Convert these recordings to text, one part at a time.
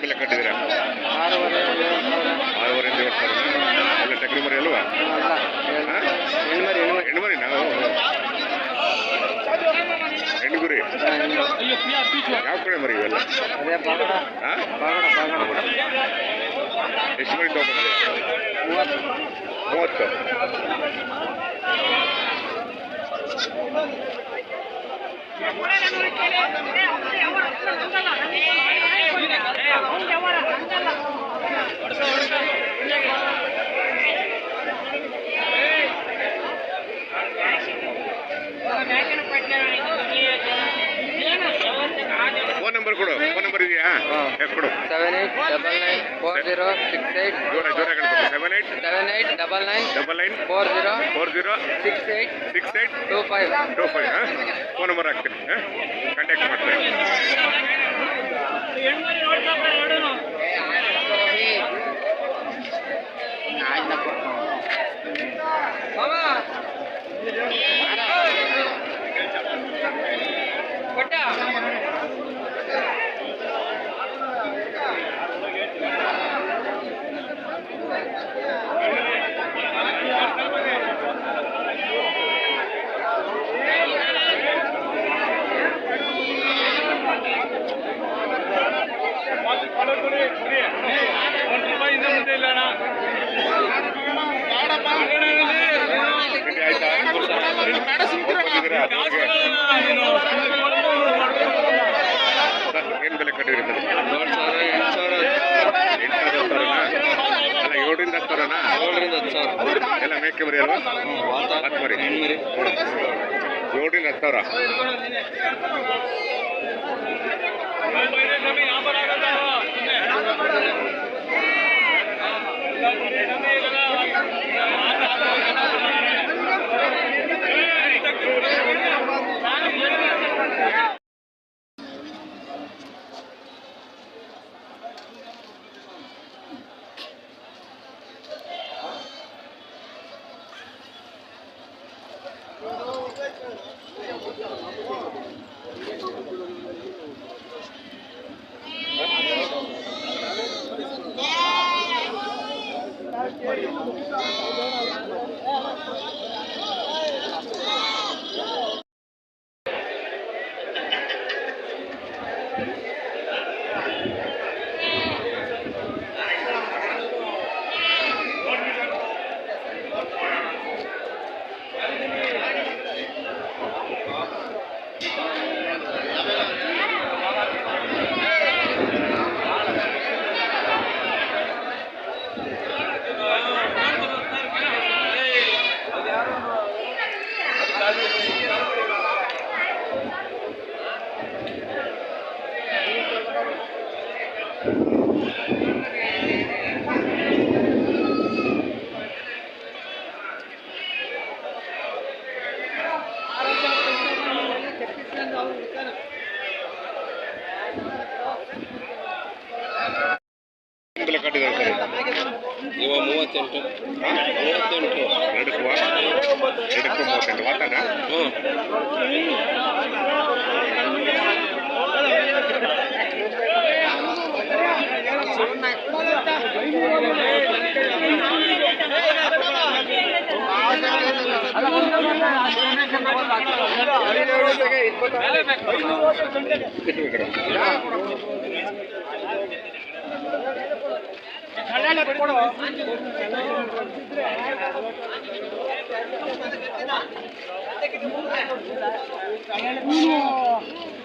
ಏನು ಬೆಲೆ ಕಟ್ಟಿದ್ದೀರಾ? ಆರೂವರೆಯಿಂದ ಏಳು ಸಾವಿರ ಎಲ್ಲ ಟಗರಿ ಮರಿ ಅಲ್ವಾ? ಅಲ್ಲ ಹೆಣ್ಮರಿ ನಾವು ಹೆಣ್ಣು ಗುರಿ? ಯಾವ ಕಡೆ ಮರಿ ಇವೆಲ್ಲ? ಎಷ್ಟು ಮರಿ? ಮೂವತ್ತು. ಮೂವತ್ತು? ಫೋನ್ ನಂಬರ್ ಕೊಡು. ಫೋನ್ ನಂಬರ್ ಇದೆಯಾ? ಕೊಡು. Seven eight double nine four zero six eight ಜೋರ ಜೋರ. Eight seven eight double nine double nine four zero four zero six eight six eight two five two five ಹಾಂ phone number ಹಾಕ್ತೀನಿ ಹಾಂ contact ಮಾಡ್ತೀನಿ ತಿಂಡಿ ಆಯ್ತಾ ಹೋಗ್ಬಂದಿದ್ದೀರಾ ಏನು ಬೆಲೆ ಕಟ್ಟಿದ್ರಿ ಸರ್ ಏಳು ಸಾವಿರ ಎಂಟು ಸಾವಿರ ಎಂಟು ಸಾವಿರ ಹತ್ತು ಸಾವಿರನಾ ಅಲ್ಲ ಏಳರಿಂದ ಹತ್ತು ಸಾವಿರನಾ ಏಳರಿಂದ ಹತ್ತು ಸಾವಿರ ಎಲ್ಲ ಮೇಕೆ ಮರಿ ಅಲ್ವಾ ಹತ್ತು ಮರಿ ಹೆಣ್ಮರಿ ಏಳರಿಂದ ಹತ್ತು ಸಾವಿರ ಏನು ಬೆಲೆ ಕಟ್ಟಿದ್ದಾರೆ ಸರ್ ಇವ ಮೂವತ್ತೆಂಟು. ಮೂವತ್ತೆಂಟು. ಎರಡಕ್ಕೂ ಎರಡಕ್ಕೂ ಮೂವತ್ತೆಂಟು. ವಾತಾನ ಹ್ಞೂ ಕಡೆ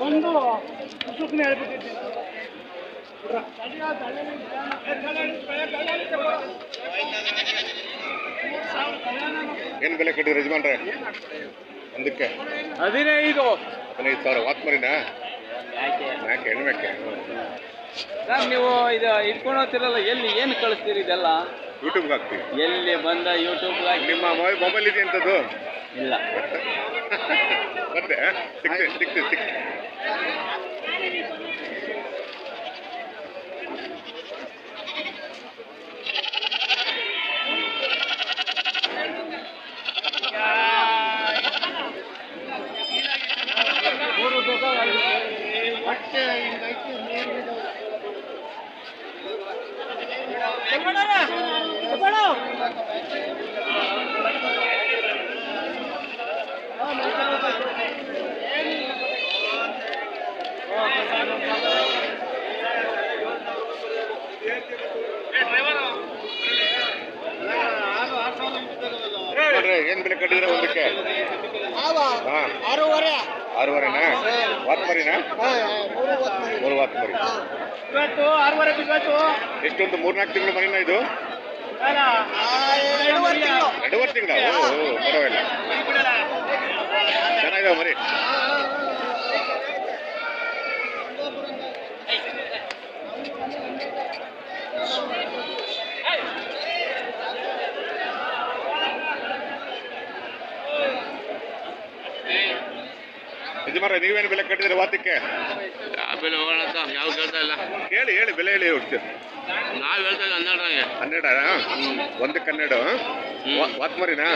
ಬಂದು ಸುಖನೆ ಹೇಳ್ಬಿಟ್ಟಿದ್ದೀನಿ ಏನು ಬೆಲೆ ಕಟ್ಟಿದ್ರು ಯಜಮಾನ್ರೆ? ಒಂದಕ್ಕೆ? ಹದಿನೈದು. ಹದಿನೈದು ಸಾವಿರ. ವಾತ್ ಮರಿನಾ ಯಾಕೆ ಹೆಣ್ಮೇಕೆ ಸರ್ ನೀವು ಇದು ಇಟ್ಕೊಂಡು ಹೋಗ್ತಿರಲ್ಲ ಎಲ್ಲಿ ಏನು ಕಳಿಸ್ತೀರಿ ಇದೆಲ್ಲ? ಯೂಟ್ಯೂಬ್ಗೆ ಹಾಕ್ತೀವಿ. ಎಲ್ಲಿ ಬಂದ ಯೂಟ್ಯೂಬ್ ನಿಮ್ಮ ಮೊಬೈಲ್ ಇದೆ ಅಂತದ್ದು ಇಲ್ಲ. ಮತ್ತೆ ಸಿಕ್ತೀವಿ ಸಿಕ್ತೆ ಸಿಕ್ತೆ. ಏನ್ ಬೆಲೆ ಕಟ್ಟಿದ್ರೆ ಒಂದಕ್ಕೆ? ಆರೂವರೆ. ಆರೂವರೆನಾ? ವಾತ್ ಮರಿನಾ ಮೂರು ವಾತ್ ಮರಿ ಎಷ್ಟೊಂದು ಮೂರ್ನಾಲ್ಕು ತಿಂಗಳು ಮರಿನಾ ಇದು? ಆ, ಎರಡೂವರೆ ತಿಂಗಳು. ಪರವಾಗಿಲ್ಲ. ಚೆನ್ನಾಗಿದಾವೆ ಮರಿ. ಯಜಮಾನ ನೀವೇನು ಬೆಲೆ ಕಟ್ಟಿದ್ರೆ ವಾತಕ್ಕೆ? ಯಾವ ಬೆಲೆ ಹೋಗೋಣ ಅಂತ ಯಾವ ಕೇಳ್ತಾ ಇಲ್ಲ. ಹೇಳಿ ಹೇಳಿ ಬೆಲೆ ಹೇಳಿ ಹೋಗ್ತೀವಿ ನಾವು ಹೇಳ್ತಾ ಇಲ್ಲ ಹನ್ನೆರಡರಾಗೆ. ಹನ್ನೆರಡ ಒಂದಕ್ಕೆ ಹನ್ನೆರಡು ವಾತ್ ಮರಿನಾ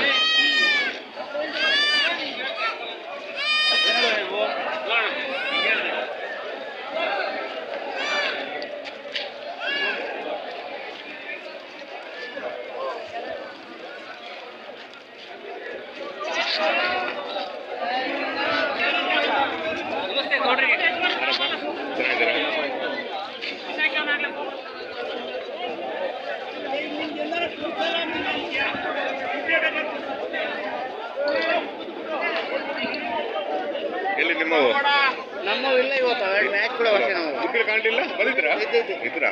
ಆರಾಮ? ಚೆನ್ನಾಗಿದ್ದೀರಾ ಎಲ್ಲಿ ನಿಮ್ಮವು ನಮ್ಮ ಇಲ್ಲ ಇವತ್ತು ಎರಡು ಮ್ಯಾಚ್ ಕೂಡ ವರ್ಷ ನಾವು. ಬುಕ್ಕಿಲ್ ಕಾಣಲಿಲ್ಲ? ಬಂದಿದ್ರಾ ಇದ್ದಿದ್ದು. ಇದ್ರ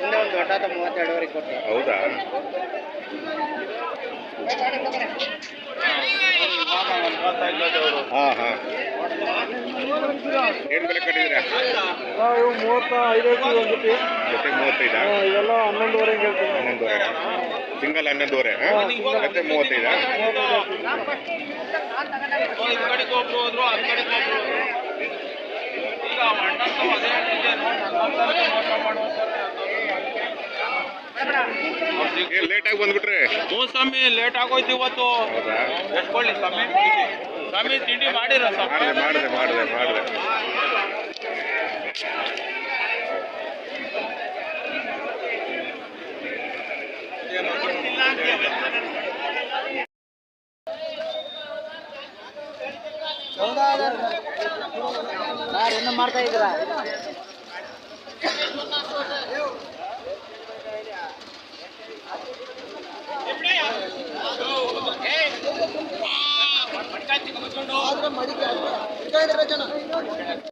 ಮುಂದೆ ಒಂದು ದೊಡ್ಡದ ಮೂವತ್ತೆರಡುವರೆಗೆ ಕೊಟ್ಟು ಹೌದಾ? ಹಾ ಹಾ. ಏನ್ ಬೆಲೆ ಕಟ್ಟಿದ್ದೀರಾ? ನಾವು ಮೂವತ್ತ ಐದೈದು ಒಂದು ಜೊತೆ ಮೂವತ್ತೈದಾ ಇವೆಲ್ಲ ಹನ್ನೊಂದುವರೆ ಹೇಳ್ತೀವಿ. ಹನ್ನೊಂದುವರೆ. ಸಿಂಗಲ್ ಹನ್ನೊಂದುವರೆ? ಜೊತೆ ಮೂವತ್ತೈದಾ? ಈ ಲೇಟ್ ಆಗಿ ಬಂದ್ಬಿಟ್ರೆ. ಹ್ಞೂ ಸ್ವಾಮಿ ಲೇಟ್ ಆಗೋಯ್ತು ಇವತ್ತು. ಎಷ್ಕೊಳ್ಳಿ ಸ್ವಾಮಿ. ಸ್ವಾಮಿ ತಿಂಡಿ ಮಾಡಿರ ಸ್ವಾಮಿ. ಮಾಡಿದೆ ಮಾಡಿದೆ ಮಾಡಿದೆ ಮಾಡಿದೆ. ಇನ್ನೂ ಮಾಡ್ತಾ ಇದ್ದೀರಾ? ರೂಪಾಯಿ